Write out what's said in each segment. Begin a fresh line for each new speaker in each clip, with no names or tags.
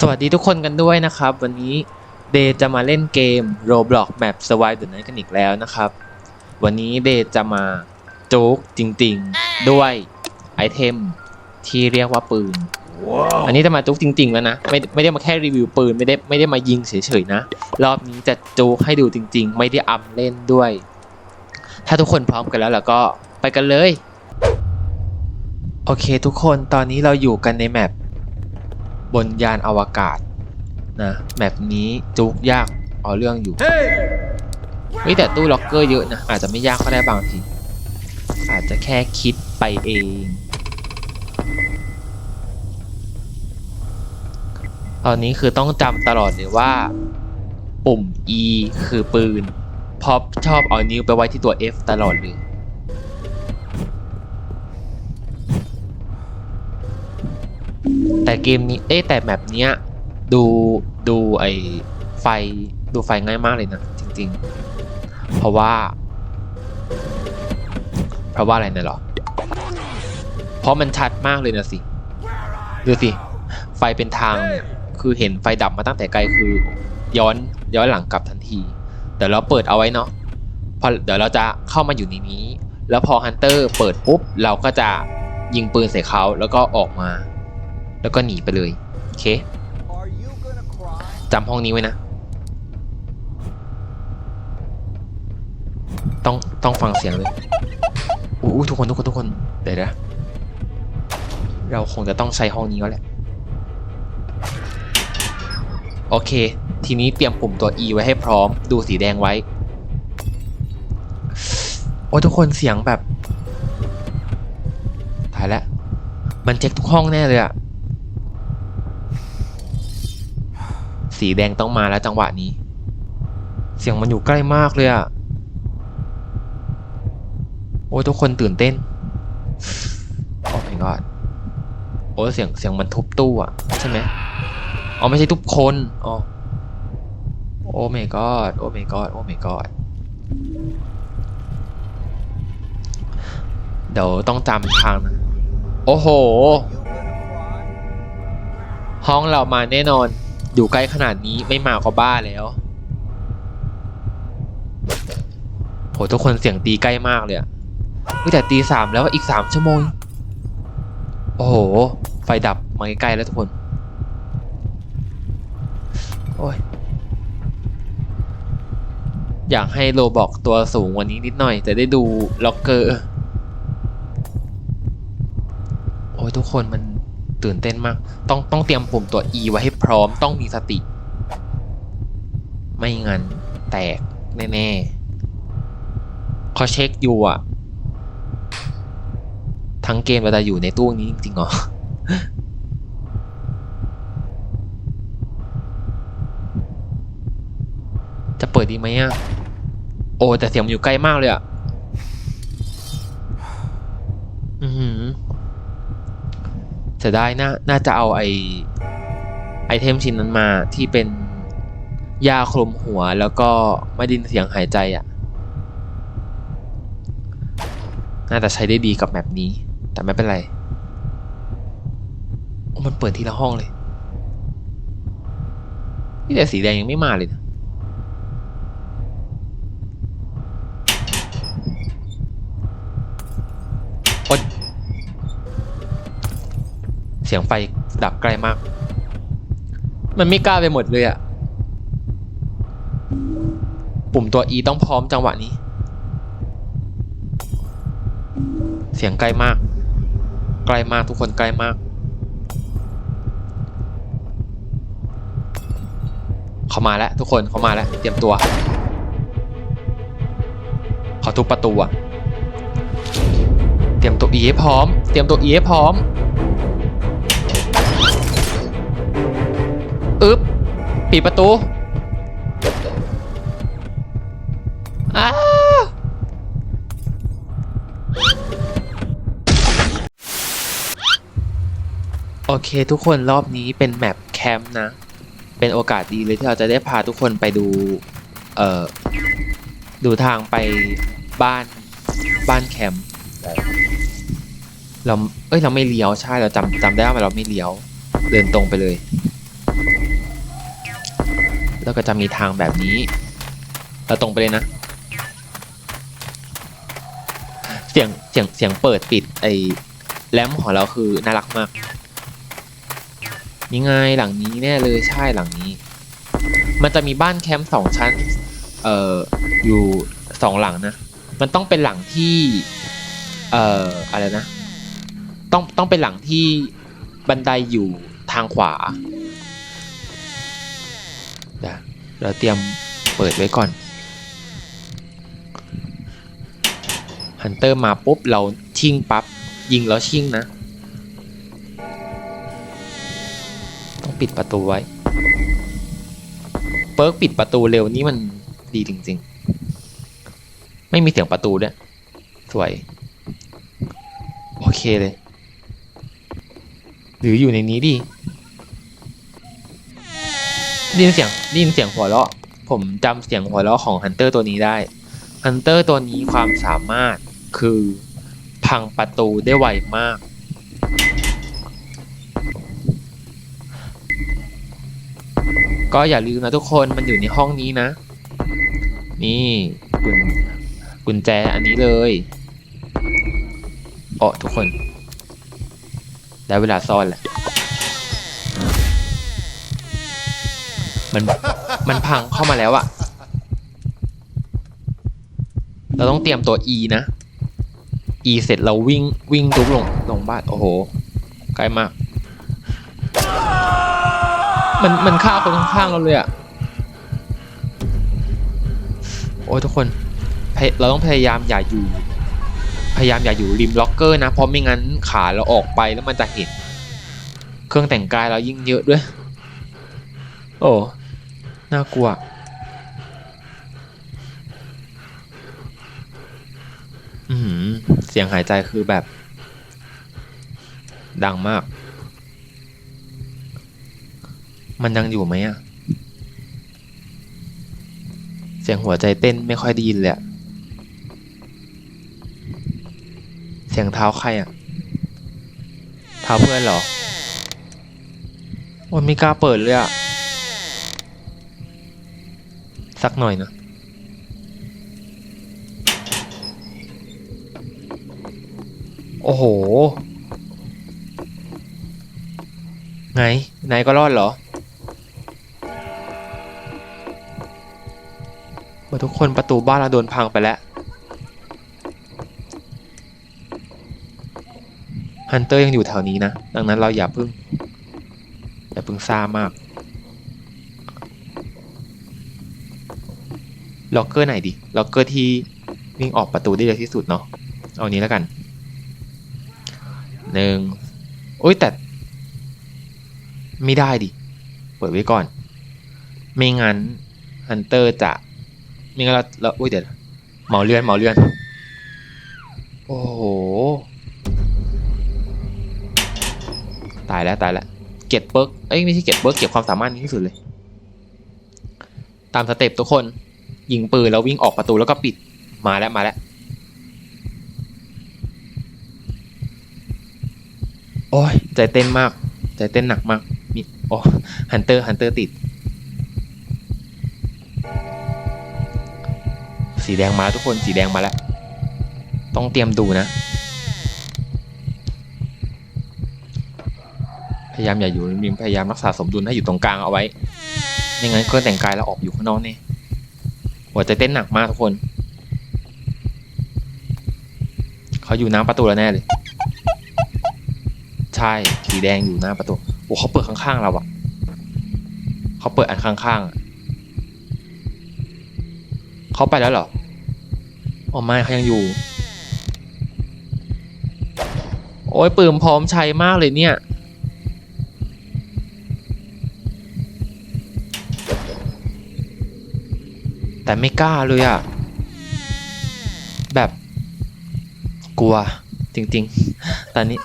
สวัสดีทุกคนกันด้วยนะครับ วันนี้เดย์จะมาเล่นเกม Roblox Map Survive the Night กันอีกแล้วนะครับ วันนี้เดย์จะมาโจ๊กจริงๆ ด้วยไอเทมที่เรียกว่าปืนอันนี้จะมาจุกจริงๆแล้วนะไม่ไม่ได้มาแค่รีวิวปืนไม่ได้ไม่ได้มายิงเฉยๆนะ รอบนี้จะจุกให้ดูจริง ๆ ไม่ได้อำเล่นด้วย ถ้าทุกคนพร้อมกันแล้วแล้วก็ไปกันเลย โอเคทุกคนตอนนี้เราอยู่กันในแมป บนยานอวกาศนะแมปนี้จุกยากเอาเรื่องอยู่เฮ้ยแต่ตู้ล็อกเกอร์เยอะนะ อาจจะไม่ยากก็ได้บางที อาจจะแค่คิดไปเอง ตอนนี้คือต้องจำตลอดเลยว่า ปุ่ม E คือปืนเพราะชอบเอานิ้วไปไว้ที่ตัว F ตลอดเลย แต่เกมนี้เอ้ยแต่แมปเนี้ยดูดูไอไฟดูไฟง่ายมากเลยนะจริง ๆ เพราะว่า เพราะว่าอะไรเนี่ยหรอ เพราะมันชัดมากเลยนะสิดูสิไฟเป็นทางคือเห็นไฟดับมาตั้งแต่ไกลคือย้อนย้อนหลังกลับทันที เดี๋ยวเราเปิดเอาไว้เนาะพอเดี๋ยวเราจะเข้ามาอยู่ในนี้ แล้วพอฮันเตอร์เปิดปุ๊บ เราก็จะยิงปืนใส่เขาแล้วก็ออกมา แล้วก็หนีไปเลย โอเคจำห้องนี้ไว้นะ ต้องต้องฟังเสียงเลยอู้ทุกคนทุกคนทุกคนเดี๋ยวนะเราคงจะต้องใช้ห้องนี้แล้วแหละ โอเค ทีนี้เตรียมปุ่มตัว E ไว้ให้พร้อม ดูสีแดงไว้ โอ้ทุกคนเสียงแบบตายแล้ว มันเช็คทุกห้องแน่เลยอะ สีแดงต้องมาแล้วจังหวะนี้ เสียงมันอยู่ใกล้มากเลยอะโอ้ยทุกคนตื่นเต้น โอ้ my god โอ้ยเสียงเสียงมันทุบตู้อะใช่ไหมอ๋อไม่ใช่ทุบคนอ๋อโอ้ my god โอ้ my god โอ้ my god เดี๋ยวต้องจำทางนะ โอ้โห ห้องเรามาแน่นอน อยู่ใกล้ขนาดนี้ไม่มาก็บ้าแล้วโหทุกคนเสียงตีใกล้มากเลยอะเฮ้ยแต่ตีสามแล้วอีกสามชั่วโมง โอ้โห ไฟดับมาใกล้ๆแล้วทุกคน โอ้ย อยากให้โลบอกตัวสูงกวันนี้นิดหน่อย จะได้ดูล็อกเกอร์ โอ้ยทุกคนมัน ตื่นเต้นมาก ต้องต้องเตรียมปุ่มตัว E ไว้ให้พร้อมต้องมีสติ ไม่งั้นแตกแน่ๆเขาเช็คอยู่อะทั้งเกมเราจะอยู่ในตู้นี้จริงๆเหรอจะเปิดดีไหมอะโอ้แต่เสียงมันอยู่ใกล้มากเลยอะ จะได้น่าน่าจะเอาไอไอเทมชิ้นนั้นมาที่เป็นยาคลุมหัวแล้วก็ไม่ดินเสียงหายใจอะ่ะ น่าจะใช้ได้ดีกับแมปนี้ แต่ไม่เป็นไร มันเปิดทีละห้องเลย นี่แต่สีแดงยังไม่มาเลยนะโอ๊ย เสียงไฟดับใกล้มาก มันไม่กล้าไปหมดเลยอะปุ่มตัว E ต้องพร้อมจังหวะนี้ เสียงใกล้มาก ใกล้มากทุกคนใกล้มาก เขามาแล้วทุกคนเขามาแล้วเตรียมตัวเขาทุบประตูอะเตรียมตัว E ให้พร้อม เตรียมตัว E ให้พร้อม ปิดประตูอ้าโอเคทุกคนรอบนี้เป็นแมปแคมป์นะ เป็นโอกาสดีเลยที่เราจะได้พาทุกคนไปดู เอ่อ ดูทางไปบ้านบ้านแคมป์เรา เอ้ย เราไม่เลี้ยวใช่ เราจำจำได้ว่าเราไม่เลี้ยว เดินตรงไปเลย แล้วก็จะมีทางแบบนี้เราตรงไปเลยนะ เสียงเสียงเสียงเปิดปิดไอ้แรมของเราคือน่ารักมากนี่ไงหลังนี้แน่เลยใช่หลังนี้ มันจะมีบ้านแคมป์สองชั้น เอ่ออยู่สองหลังนะ มันต้องเป็นหลังที่ เอ่ออะไรนะ ต้องต้องเป็นหลังที่บันไดอยู่ทางขวา เดี๋ยวเราเตรียมเปิดไว้ก่อนฮันเตอร์มาปุ๊บ เราชิ่งปับ๊บยิงแล้วชิ่งนะ ต้องปิดประตูไว้ เปิร์กปิดประตูเร็วนี่มันดีจริงๆ ไม่มีเสียงประตูด้วย สวย โอเคเลย หรืออยู่ในนี้ดี ได้ยินเสียงได้ยินเสียงหัวเราะ ผมจำเสียงหัวเราะของฮันเตอร์ตัวนี้ได้ฮันเตอร์ตัวนี้ความสามารถคือพังประตูได้ไวมาก ก็อย่าลืมนะทุกคนมันอยู่ในห้องนี้นะ นี่กุญกุญแจอันนี้เลยอ๋อทุกคน ได้เวลาซ่อนแหละ มันมันพังเข้ามาแล้วอะเราต้องเตรียมตัว E นะ E เสร็จเราวิ่งวิ่งทุบลงลงบ้านโอ้โหใกล้มาก มันมันฆ่าคนข้างๆเราเลยอะโอ้ยทุกคนเราต้องพยายามอย่าอยู่ พยายามอย่าอยู่ริมล็อกเกอร์นะเพราะไม่งั้นขาเราออกไปแล้วมันจะเห็น เครื่องแต่งกายเรายิ่งเยอะด้วย โอ้ น่ากลัว อือหือเสียงหายใจคือแบบ ดังมาก มันยังอยู่ไหมอะเสียงหัวใจเต้นไม่ค่อยได้ยินเลยเสียงเท้าใครอะเท้าเพื่อนเหรอโอ้ไม่กล้าเปิดเลยอะ สักหน่อยนะโอ้โห ไง นายก็รอดเหรอว่าทุกคนประตูบ้านเราโดนพังไปแล้ว ฮันเตอร์ยังอยู่แถวนี้นะ ดังนั้นเราอย่าเพึ่ง อย่าเพึ่งซ่ามาก ล็อกเกอร์ไหนดิล็อกเกอร์ที่วิ่งออกประตูได้เร็วที่สุดเนาะเอานี้แล้วกันหนึ่งโอ้ยแต่ไม่ได้ดิ เปิดไว้ก่อน ไม่งั้นฮันเตอร์จะไม่งั้นเราเราอุ้ยเดี๋ยวเหมาเลื่อนเหมาเลื่อน โอ้โห ตายแล้วตายแล้ว เก็บเบิร์กเอ้ยไม่ใช่เก็บเบิร์กเก็บความสามารถนี้ที่สุดเลย ตามสเต็ปทุกคน ยิงปืนแล้ววิ่งออกประตูแล้วก็ปิดมาแล้วมาแล้วโอ้ยใจเต้นมาก ใจเต้นหนักมากมีโอ้ฮันเตอร์ฮันเตอร์ติด สีแดงมาแล้วทุกคนสีแดงมาแล้ว ต้องเตรียมดูนะ พยายามอย่าอยู่ริมพยายามรักษาสมดุลให้อยู่ตรงกลางเอาไว้ ไม่งั้นเครื่องแต่งกายเราออกอยู่ข้างนอกเนี่ย หัวใจเต้นหนักมากทุกคน เขาอยู่หน้าประตูแล้วแน่เลย ใช่ สีแดงอยู่หน้าประตู โอ้เขาเปิดข้างๆเราอะเขาเปิดอันข้างๆเขาไปแล้วเหรออ๋อไม่เขายังอยู่ โอ้ยปืนพร้อมใช้มากเลยเนี่ย แต่ไม่กล้าเลยอะแบบกลัวจริงๆ ตอนนี้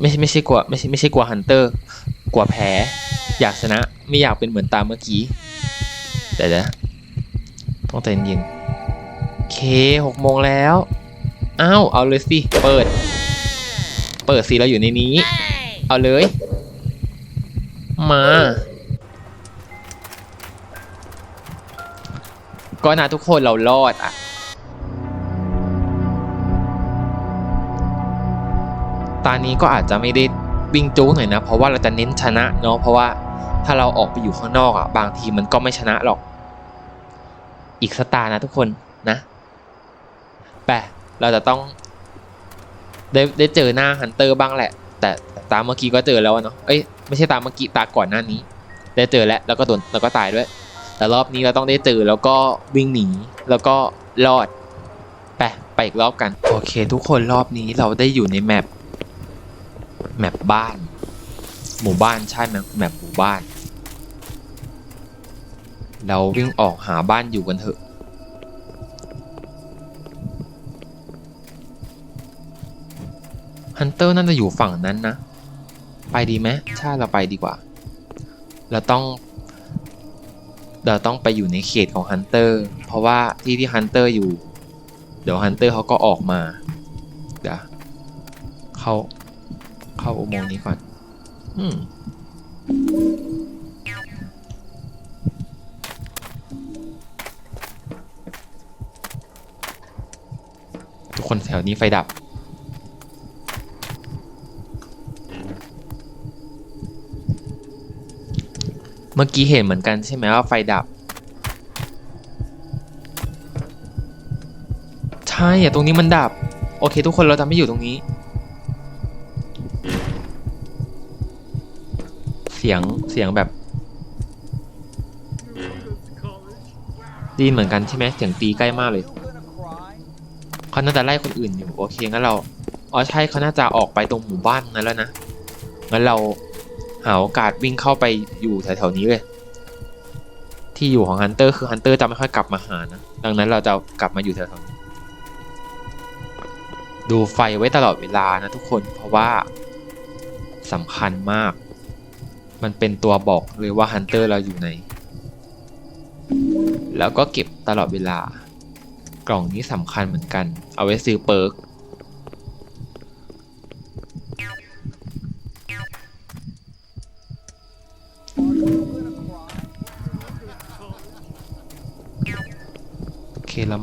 ไม่ใช่ไม่ใช่กลัวไม่ใช่ไม่ใช่กลัวฮันเตอร์ กลัวแพ้อยากชนะไม่อยากเป็นเหมือนตามเมื่อกี้ แต่เดี๋ยวนะต้องใจเย็นเคหกโมงแล้วอ้าวเอาเลยสิเปิด เปิดสิเราอยู่ในนี้ เอาเลย มา ก็นะทุกคนเรารอดอะ ตอนนี้ก็อาจจะไม่ได้วิ่งจู๊หน่อยนะ เพราะว่าเราจะเน้นชนะเนาะเพราะว่าถ้าเราออกไปอยู่ข้างนอกอะ บางทีมันก็ไม่ชนะหรอก อีกสตาร์นะทุกคนนะแปะเราจะต้องได้ได้เจอหน้าฮันเตอร์บ้างแหละ แต่ตามเมื่อกี้ก็เจอแล้วเนาะเอ้ยไม่ใช่ตามเมื่อกี้ตาก่อนหน้านี้ ได้เจอแล้วแล้วก็โดนแล้วก็ตายด้วย แต่รอบนี้เราต้องได้เจอแล้วก็วิ่งหนีแล้วก็รอดไปไปอีกรอบกัน โอเค ทุกคนรอบนี้เราได้อยู่ในแมปแมปบ้าน หมู่บ้านใช่ไหมแมปหมู่บ้าน เราวิ่งออกหาบ้านอยู่กันเถอะฮันเตอร์น่าจะอยู่ฝั่งนั้นนะ ไปดีไหมใช่เราไปดีกว่า เราต้อง เราต้องไปอยู่ในเขตของฮันเตอร์เพราะว่าที่ที่ฮันเตอร์อยู่ เดี๋ยวฮันเตอร์เขาก็ออกมาเดี๋ยวเข้าเข้าอุโมงค์นี้ก่อน อืมทุกคนแถวนี้ไฟดับ เมื่อกี้เห็นเหมือนกันใช่ไหมว่าไฟดับ ใช่อะตรงนี้มันดับ โอเค ทุกคนเราจะไม่อยู่ตรงนี้ เสียงเสียงแบบไดยินเหมือนกันใช่ไหมเสียงตีใกล้มากเลยเขาน่าจะไล่คนอื่นอยู่โอเคงั้นเราอ๋อใช่เขาน่าจะออกไปตรงหมู่บ้านนั้นแล้วนะงั้นเรา หาโอกาสวิ่งเข้าไปอยู่แถวๆนี้เลย ที่อยู่ของฮันเตอร์คือฮันเตอร์จะไม่ค่อยกลับมาหานะดังนั้นเราจะกลับมาอยู่แถวๆนี้ ดูไฟไว้ตลอดเวลานะทุกคนเพราะว่าสำคัญมาก มันเป็นตัวบอกเลยว่าฮันเตอร์เราอยู่ไหนแล้วก็เก็บตลอดเวลากล่องนี้สำคัญเหมือนกัน เอาไว้ซื้อเปิร์ก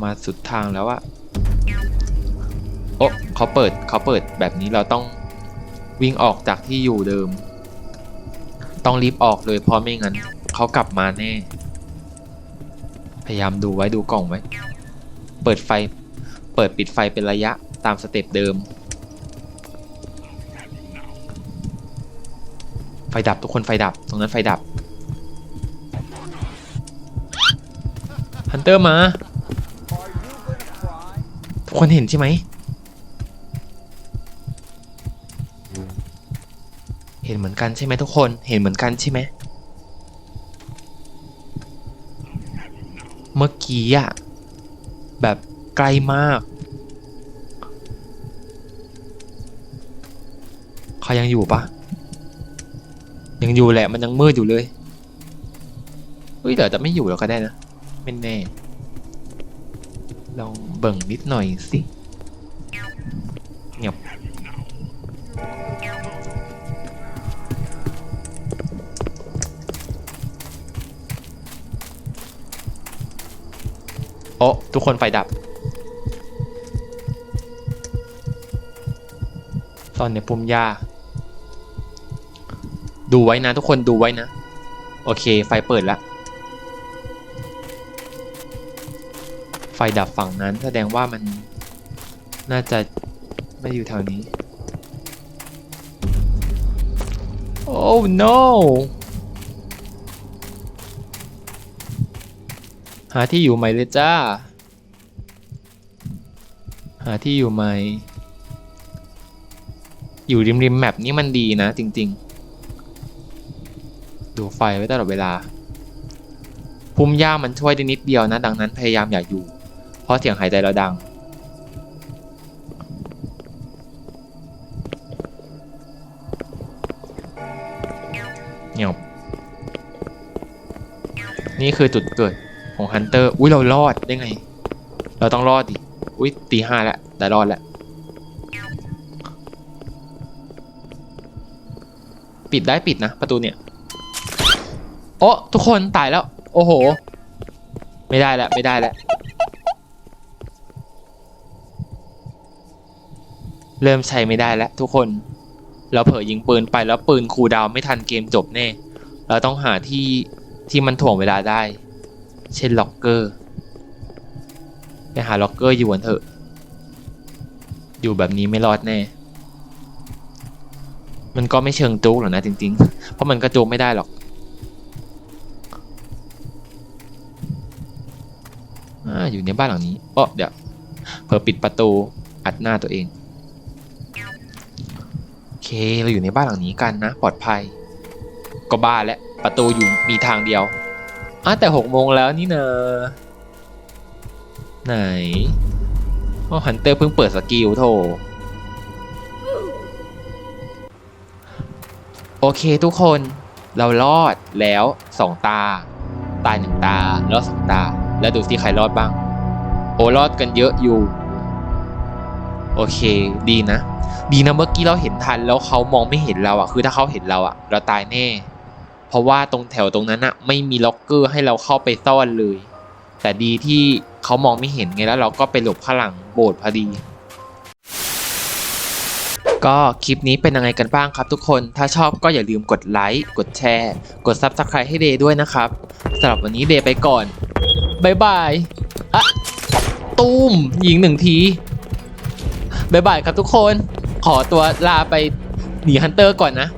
มาสุดทางแล้วอะโอ้เขาเปิดเขาเปิดแบบนี้เราต้องวิ่งออกจากที่อยู่เดิม ต้องรีบออกเลยเพราะไม่งั้นเขากลับมาแน่ พยายามดูไว้ดูกล่องไว้ เปิดไฟ เปิดปิดไฟเป็นระยะตามสเต็ปเดิม ไฟดับทุกคนไฟดับ ตรงนั้นไฟดับ ฮันเตอร์มา คนเห็นใช่ไหม เห็นเหมือนกันใช่ไหมทุกคน เห็นเหมือนกันใช่ไหม เมื่อกี้อะแบบไกลมาก เขายังอยู่ปะยังอยู่แหละ มันยังมืดอยู่เลย เฮ้ยเดี๋ยวจะไม่อยู่แล้วก็ได้นะ ไม่แน่ลอง เบิ่งนิดหน่อยสิเงียบโอ้ทุกคนไฟดับตอนในปุ่มหญ้าดูไว้นะทุกคนดูไว้นะ โอเค ไฟเปิดแล้ว ไฟดับฝั่งนั้น แสดงว่ามันน่าจะไม่อยู่แถวนี้ โอ้ no หาที่อยู่ใหม่เลยจ้า หาที่อยู่ใหม่ อยู่ริมริมแมปนี้มันดีนะจริง ๆ ดูไฟไว้ตลอดเวลา พุ่มหญ้ามันช่วยได้นิดเดียวนะ ดังนั้นพยายามอย่าอยู่ เพราะเสียงหายใจเราดัง เงียบนี่คือจุดเกิดของฮันเตอร์ อุ้ยเรารอดได้ไง เราต้องรอดดิ อุ้ยตีห้าแล้วแต่รอดแล้ว ปิดได้ปิดนะ ประตูเนี่ย โอ้ทุกคนตายแล้ว โอ้โห ไม่ได้แล้วไม่ได้แล้ว เริ่มใช้ไม่ได้แล้วทุกคน เราเผลอยิงปืนไปแล้วปืนคูดาวไม่ทันเกมจบแน่ เราต้องหาที่ที่มันถ่วงเวลาได้ เช่นล็อกเกอร์ไปหาล็อกเกอร์อยู่กันเถอะ อยู่แบบนี้ไม่รอดแน่ มันก็ไม่เชิงจุกหรอกนะจริงๆ เพราะมันก็จุกไม่ได้หรอกอ่าอยู่ในบ้านหลังนี้เออเดี๋ยวเผอปิดประตูอัดหน้าตัวเอง เค เราอยู่ในบ้านหลังนี้กันนะ ปลอดภัย ก็บ้านแล้วประตูอยู่มีทางเดียวอะแต่หกโมงแล้วนี่เนอะไหนอ๋อฮันเตอร์เพิ่งเปิดสกิลโถโอเคทุกคนเรารอดแล้วสองตา ตายหนึ่งตา รอดสองตา แล้วดูสิใครรอดบ้าง โอรอดกันเยอะอยู่ โอเค ดีนะ ดีนะเมื่อกี้เราเห็นทันแล้วเขามองไม่เห็นเราอะคือถ้าเขาเห็นเราอะเราตายแน่ เพราะว่าตรงแถวตรงนั้นอะไม่มีล็อกเกอร์ให้เราเข้าไปซ่อนเลย แต่ดีที่เขามองไม่เห็นไงแล้วเราก็ไปหลบข้างหลังโบสถ์พอดี ก็คลิปนี้เป็นยังไงกันบ้างครับทุกคน ถ้าชอบก็อย่าลืมกดไลค์ กดแชร์ กด Subscribe ให้เดย์ด้วยนะครับสำหรับวันนี้เดย์ไปก่อนบายบายอะตูมยิงหนึ่งทีบายบายครับทุกคน ขอตัวลาไปหนีฮันเตอร์ก่อนนะ